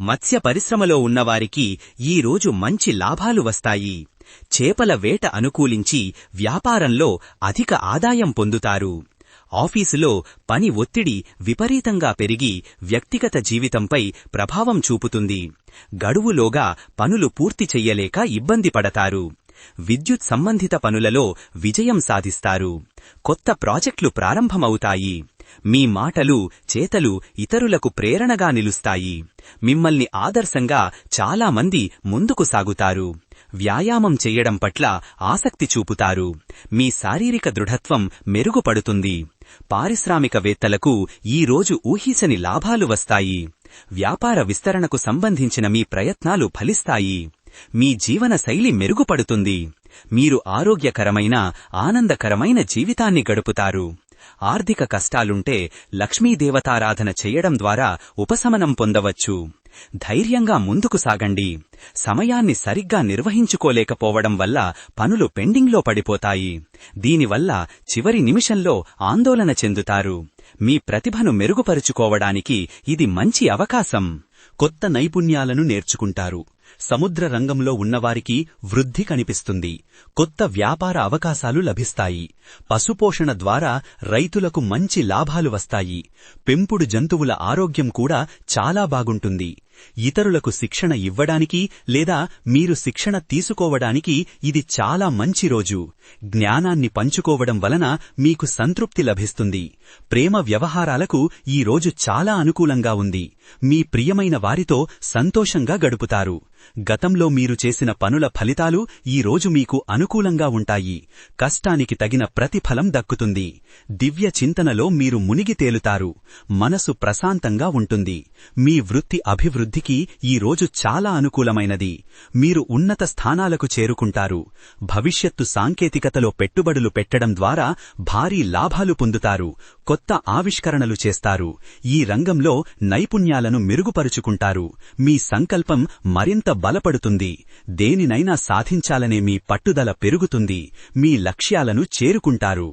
మత్స్య పరిశ్రమలో ఉన్నవారికి ఈ రోజు మంచి లాభాలు వస్తాయి. చేపల వేట అనుకూలించి వ్యాపారంలో అధిక ఆదాయం పొందుతారు. ఆఫీసులో పని ఒత్తిడి విపరీతంగా పెరిగి వ్యక్తిగత జీవితంపై ప్రభావం చూపుతుంది. గడువులోగా పనులు పూర్తి చెయ్యలేక ఇబ్బంది పడతారు. విద్యుత్ సంబంధిత పనులలో విజయం సాధిస్తారు. కొత్త ప్రాజెక్టులు ప్రారంభమవుతాయి. మీ మాటలు చేతలు ఇతరులకు ప్రేరణగా నిలుస్తాయి. మిమ్మల్ని ఆదర్శంగా చాలామంది ముందుకు సాగుతారు. వ్యాయామం చెయ్యడం పట్ల ఆసక్తి చూపుతారు. మీ శారీరక దృఢత్వం మెరుగుపడుతుంది. పారిశ్రామికవేత్తలకు ఈ రోజు ఊహిసని లాభాలు వస్తాయి. వ్యాపార విస్తరణకు సంబంధించిన మీ ప్రయత్నాలు ఫలిస్తాయి. మీ జీవనశైలి మెరుగుపడుతుంది. మీరు ఆరోగ్యకరమైన ఆనందకరమైన జీవితాన్ని గడుపుతారు. ఆర్థిక కష్టాలుంటే లక్ష్మీదేవతారాధన చెయ్యడం ద్వారా ఉపశమనం పొందవచ్చు. ధైర్యంగా ముందుకు సాగండి. సమయాన్ని సరిగ్గా నిర్వహించుకోలేకపోవడం వల్ల పనులు పెండింగ్లో పడిపోతాయి. దీనివల్ల చివరి నిమిషంలో ఆందోళన చెందుతారు. మీ ప్రతిభను మెరుగుపరుచుకోవడానికి ఇది మంచి అవకాశం. కొత్త నైపుణ్యాలను నేర్చుకుంటారు. సముద్ర రంగంలో ఉన్నవారికి వృద్ధి కనిపిస్తుంది. కొత్త వ్యాపార అవకాశాలు లభిస్తాయి. పశుపోషణ ద్వారా రైతులకు మంచి లాభాలు వస్తాయి. పెంపుడు జంతువుల ఆరోగ్యం కూడా చాలా బాగుంటుంది. ఇతరులకు శిక్షణ ఇవ్వడానికి లేదా మీరు శిక్షణ తీసుకోవడానికి ఇది చాలా మంచి రోజు. జ్ఞానాన్ని పంచుకోవడం వలన మీకు సంతృప్తి లభిస్తుంది. ప్రేమ వ్యవహారాలకు ఈ రోజు చాలా అనుకూలంగా ఉంది. మీ ప్రియమైన వారితో సంతోషంగా గడుపుతారు. గతంలో మీరు చేసిన పనుల ఫలితాలు ఈ రోజు మీకు అనుకూలంగా ఉంటాయి. కష్టానికి తగిన ప్రతిఫలం దక్కుతుంది. దివ్య చింతనలో మీరు మునిగి తేలుతారు. మనసు ప్రశాంతంగా ఉంటుంది. మీ వృత్తి అభివృద్ధికి ఈ రోజు చాలా అనుకూలమైనది. మీరు ఉన్నత స్థానాలకు చేరుకుంటారు. భవిష్యత్తు సాంకేతికతలో పెట్టుబడులు పెట్టడం ద్వారా భారీ లాభాలు పొందుతారు. కొత్త ఆవిష్కరణలు చేస్తారు. ఈ రంగంలో నైపుణ్యాలను మెరుగుపరుచుకుంటారు. మీ సంకల్పం మరింత బలపడుతుంది. దేనినైనా సాధించాలనే మీ పట్టుదల పెరుగుతుంది. మీ లక్ష్యాలను చేరుకుంటారు.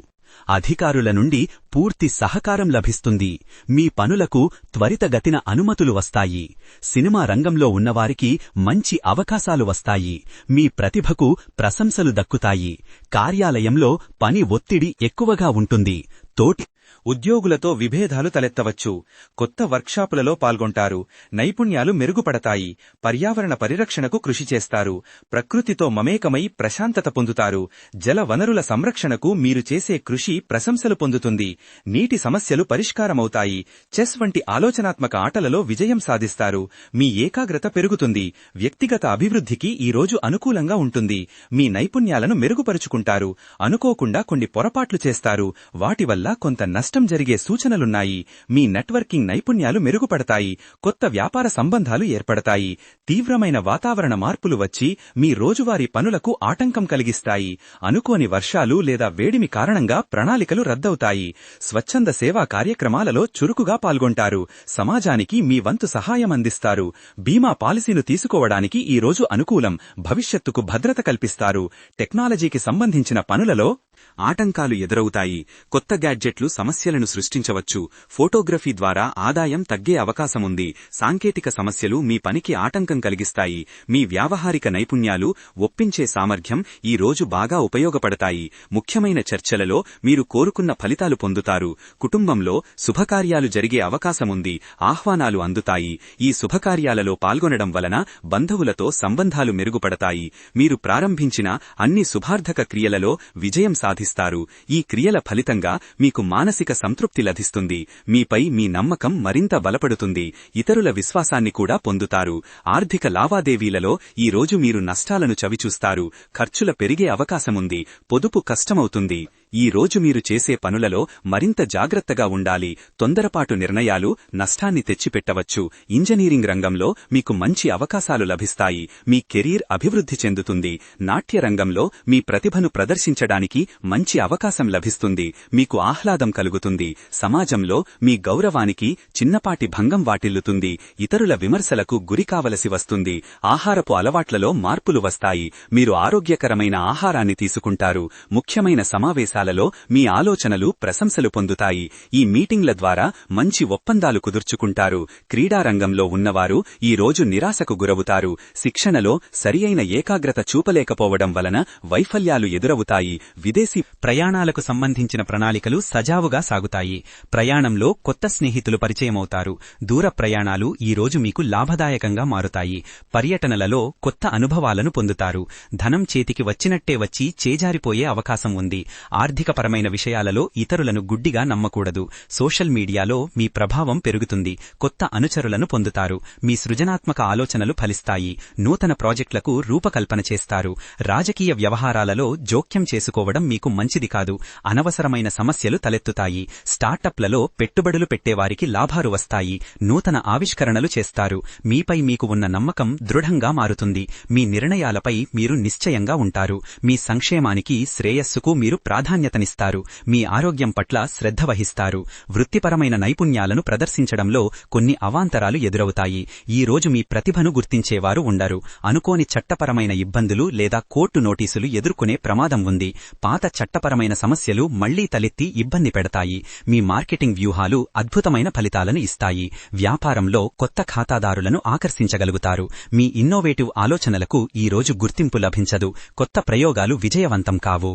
అధికారుల నుండి పూర్తి సహకారం లభిస్తుంది. మీ పనులకు త్వరితగతిన అనుమతులు వస్తాయి. సినిమా రంగంలో ఉన్నవారికి మంచి అవకాశాలు వస్తాయి. మీ ప్రతిభకు ప్రశంసలు దక్కుతాయి. కార్యాలయంలో పని ఒత్తిడి ఎక్కువగా ఉంటుంది. తోటి ఉద్యోగులతో విభేదాలు తలెత్తవచ్చు. కొత్త వర్క్షాపులలో పాల్గొంటారు. నైపుణ్యాలు మెరుగుపడతాయి. పర్యావరణ పరిరక్షణకు కృషి చేస్తారు. ప్రకృతితో మమేకమై ప్రశాంతత పొందుతారు. జల వనరుల సంరక్షణకు మీరు చేసే కృషి ప్రశంసలు పొందుతుంది. నీటి సమస్యలు పరిష్కారమవుతాయి. చెస్ వంటి ఆలోచనాత్మక ఆటలలో విజయం సాధిస్తారు. మీ ఏకాగ్రత పెరుగుతుంది. వ్యక్తిగత అభివృద్ధికి ఈ రోజు అనుకూలంగా ఉంటుంది. మీ నైపుణ్యాలను మెరుగుపరుచుకుంటారు. అనుకోకుండా కొన్ని పొరపాట్లు చేస్తారు. వాటి వల్ల కొంత నష్టం జరిగే సూచనలున్నాయి. మీ నెట్వర్కింగ్ నైపుణ్యాలు మెరుగుపడతాయి. కొత్త వ్యాపార సంబంధాలు ఏర్పడతాయి. తీవ్రమైన వాతావరణ మార్పులు వచ్చి మీ రోజువారీ పనులకు ఆటంకం కలిగిస్తాయి. అనుకోని వర్షాలు లేదా వేడిమి కారణంగా ప్రణాళికలు రద్దవుతాయి. స్వచ్ఛంద సేవా కార్యక్రమాలలో చురుకుగా పాల్గొంటారు. సమాజానికి మీ వంతు సహాయం అందిస్తారు. బీమా పాలసీలు తీసుకోవడానికి ఈ రోజు అనుకూలం భవిష్యత్తుకు భద్రత కల్పిస్తారు. టెక్నాలజీకి సంబంధించిన పనులలో ఆటంకాలు ఎదురవుతాయి. కొత్త గ్యాడ్జెట్లు సమస్యలను సృష్టించవచ్చు. ఫోటోగ్రఫీ ద్వారా ఆదాయం తగ్గే అవకాశముంది. సాంకేతిక సమస్యలు మీ పనికి ఆటంకం కలిగిస్తాయి. మీ వ్యావహారిక నైపుణ్యాలు ఒప్పించే సామర్థ్యం ఈ రోజు బాగా ఉపయోగపడతాయి. ముఖ్యమైన చర్చలలో మీరు కోరుకున్న ఫలితాలు పొందుతారు. కుటుంబంలో శుభకార్యాలు జరిగే అవకాశముంది. ఆహ్వానాలు అందుతాయి. ఈ శుభకార్యాలలో పాల్గొనడం వలన బంధువులతో సంబంధాలు మెరుగుపడతాయి. మీరు ప్రారంభించిన అన్ని శుభార్థక క్రియలలో విజయం సాధిస్తారు. ఈ క్రియల ఫలితంగా మీకు మానసిక సంతృప్తి లభిస్తుంది. మీపై మీ నమ్మకం మరింత బలపడుతుంది. ఇతరుల విశ్వాసాన్ని కూడా పొందుతారు. ఆర్థిక లావాదేవీలలో ఈ రోజు మీరు నష్టాలను చవిచూస్తారు. ఖర్చుల పెరిగే అవకాశముంది. పొదుపు కష్టమవుతుంది. ఈ రోజు మీరు చేసే పనులలో మరింత జాగ్రత్తగా ఉండాలి. తొందరపాటు నిర్ణయాలు నష్టాన్ని తెచ్చిపెట్టవచ్చు. ఇంజనీరింగ్ రంగంలో మీకు మంచి అవకాశాలు లభిస్తాయి. మీ కెరీర్ అభివృద్ధి చెందుతుంది. నాట్య రంగంలో మీ ప్రతిభను ప్రదర్శించడానికి మంచి అవకాశం లభిస్తుంది. మీకు ఆహ్లాదం కలుగుతుంది. సమాజంలో మీ గౌరవానికి చిన్నపాటి భంగం వాటిల్లుతుంది. ఇతరుల విమర్శలకు గురికావలసి వస్తుంది. ఆహారపు అలవాట్లలో మార్పులు వస్తాయి. మీరు ఆరోగ్యకరమైన ఆహారాన్ని తీసుకుంటారు. ముఖ్యమైన సమావేశాలలో మీ ఆలోచనలు ప్రశంసలు పొందుతాయి. ఈ మీటింగ్ల ద్వారా మంచి ఒప్పందాలు కుదుర్చుకుంటారు. క్రీడారంగంలో ఉన్నవారు ఈ రోజు నిరాశకు గురవుతారు. శిక్షణలో సరియైన ఏకాగ్రత చూపలేకపోవడం వలన వైఫల్యాలు ఎదురవుతాయి. విదేశీ ప్రయాణాలకు సంబంధించిన ప్రణాళికలు సజావుగా సాగుతాయి. ప్రయాణంలో కొత్త స్నేహితులు పరిచయమవుతారు. దూర ప్రయాణాలు ఈ రోజు మీకు లాభదాయకంగా మారుతాయి. పర్యటనలలో కొత్త అనుభవాలను పొందుతారు. ధనం చేతికి వచ్చినట్టే వచ్చి చేజారిపోయే అవకాశం ఉంది. ఆర్థికపరమైన విషయాలలో ఇతరులను గుడ్డిగా నమ్మకూడదు. సోషల్ మీడియాలో మీ ప్రభావం పెరుగుతుంది. కొత్త అనుచరులను పొందుతారు. మీ సృజనాత్మక ఆలోచనలు ఫలిస్తాయి. నూతన ప్రాజెక్టులకు రూపకల్పన చేస్తారు. రాజకీయ వ్యవహారాలలో జోక్యం చేసుకోవడం మీకు మంచిది కాదు. అనవసరమైన సమస్యలు తలెత్తుతాయి. స్టార్టప్లలో పెట్టుబడులు పెట్టేవారికి లాభాలు వస్తాయి. నూతన ఆవిష్కరణలు చేస్తారు. మీపై మీకు ఉన్న నమ్మకం దృఢంగా మారుతుంది. మీ నిర్ణయాలపై మీరు నిశ్చయంగా ఉంటారు. మీ సంక్షేమానికి శ్రేయస్సుకు మీరు ప్రాధాన్యతనిస్తారు. మీ ఆరోగ్యం పట్ల శ్రద్ధ వహిస్తారు. వృత్తిపరమైన నైపుణ్యాలను ప్రదర్శించడంలో కొన్ని అవాంతరాలు ఎదురవుతాయి. ఈ రోజు మీ ప్రతిభను గుర్తించేవారు ఉండరు. అనుకోని చట్టపరమైన ఇబ్బందులు లేదా కోర్టు నోటీసులు ఎదుర్కొనే ప్రమాదం ఉంది. పాత చట్టపరమైన సమస్యలు మళ్ళీ తలెత్తి ఇబ్బంది పెడతాయి. మీ మార్కెటింగ్ వ్యూహాలు అద్భుతమైన ఫలితాలను ఇస్తాయి. వ్యాపారంలో కొత్త ఖాతాదారులను ఆకర్షించగలుగుతారు. మీ ఇన్నోవేటివ్ ఆలోచనలకు ఈ రోజు గుర్తింపు లభించదు. కొత్త ప్రయోగాలు విజయవంతం కావు.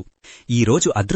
ఈ రోజు అదృష్ట